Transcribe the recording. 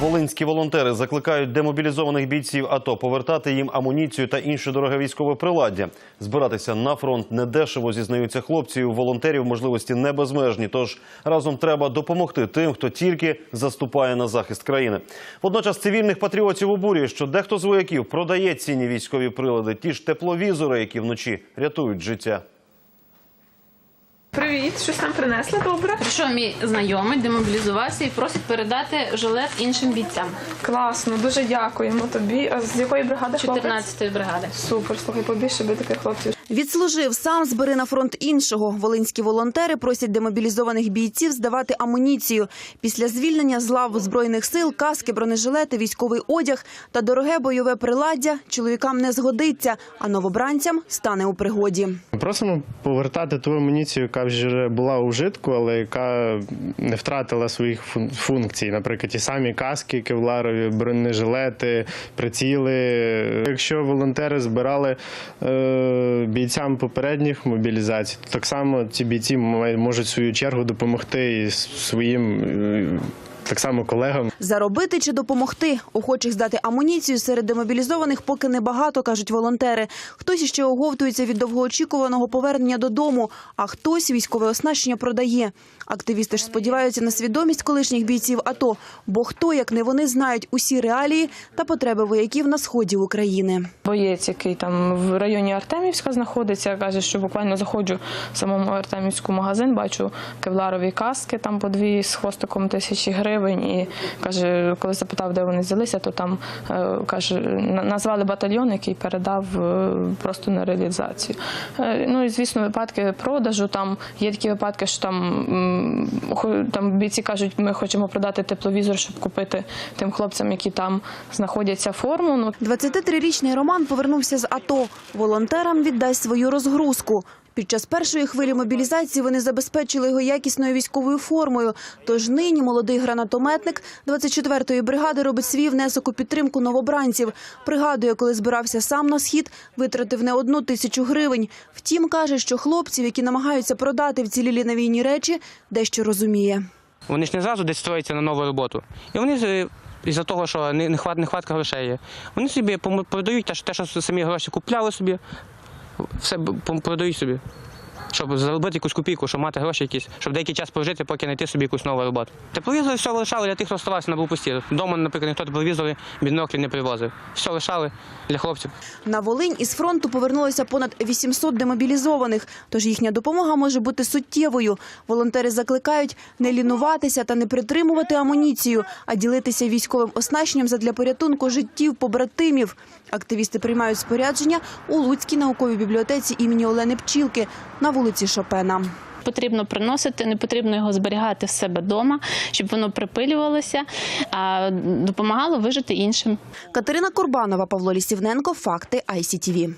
Волинські волонтери закликають демобілізованих бійців АТО повертати їм амуніцію та інше дороге військове приладдя. Збиратися на фронт недешево зізнаються хлопці. У волонтерів можливості не безмежні. Тож разом треба допомогти тим, хто тільки заступає на захист країни. Водночас цивільних патріотів обурює, що дехто з вояків продає цінні військові прилади, ті ж тепловізори, які вночі рятують життя. Привіт, щось там принесли добре? Прийшов мій знайомий, демобілізувався і просить передати жилет іншим бійцям Класно, дуже дякуємо тобі. А з якої бригади хлопець? 14-ї бригади. Супер, слухай, побільше би таких хлопців. Відслужив сам збери на фронт іншого. Волинські волонтери просять демобілізованих бійців здавати амуніцію. Після звільнення з лав збройних сил, каски, бронежилети, військовий одяг та дороге бойове приладдя чоловікам не згодиться, а новобранцям стане у пригоді. Просимо повертати ту амуніцію, яка вже була у вжитку, але яка не втратила своїх фун- функцій. Наприклад, ті самі каски, кевларові, бронежилети, приціли. Якщо волонтери збирали е, бійцям попередніх мобілізацій, так само ці бійці можуть свою чергу допомогти своїм е, так само колегам. Заробити чи допомогти? Охочих здати амуніцію серед демобілізованих поки небагато, кажуть волонтери. Хтось іще оговтується від довгоочікуваного повернення додому, а хтось військове оснащення продає. Активісти ж сподіваються на свідомість колишніх бійців АТО, бо хто, як не вони, знають усі реалії та потреби вояків на сході України. Боєць, який там в районі Артемівська знаходиться, каже, що буквально заходжу в самому Артемівську магазин, бачу кевларові каски там по дві з хвостиком тисячі гривень. І каже, коли запитав, де вони взялися, то там е, каже, назвали батальйон, який передав е, просто на реалізацію. Е, Ну і звісно, випадки продажу. Там є такі випадки, що там, там бійці кажуть, ми хочемо продати тепловізор, щоб купити тим хлопцям, які там знаходяться форму. Ну 23-річний Роман повернувся з АТО. Волонтерам віддасть свою розгрузку. Під час першої хвилі мобілізації вони забезпечили його якісною військовою формою. Тож нині молодий гранатометник 24-ї бригади робить свій внесок у підтримку новобранців. Пригадує, коли збирався сам на схід, витратив не одну тисячу гривень. Втім, каже, що хлопців, які намагаються продати вцілілі на війні речі, дещо розуміє. Вони ж не зразу десь строються на нову роботу. І вони з- із-за того, що не- нехват- нехватка грошей є, вони собі продають те, що самі гроші купляли собі, все продають собі. Щоб заробити якусь копійку, щоб мати гроші якісь, щоб деякий час прожити, поки знайти собі якусь нову роботу. Тепловізори все лишали для тих, хто оставався на блокпості. Дома, наприклад, ніхто тепловізори біноклі не привозив. Все лишали для хлопців. На Волинь із фронту повернулося понад 800 демобілізованих, тож їхня допомога може бути суттєвою. Волонтери закликають не лінуватися та не притримувати амуніцію, а ділитися військовим оснащенням задля порятунку життів побратимів. Активісти приймають спорядження у Луцькій науковій бібліотеці імені Олени Пчілки на вулиці Шопена. Потрібно приносити, не потрібно його зберігати в себе вдома, щоб воно припилювалося, а допомагало вижити іншим. Катерина Курбанова, Павло Лісівненко. Факти ICTV.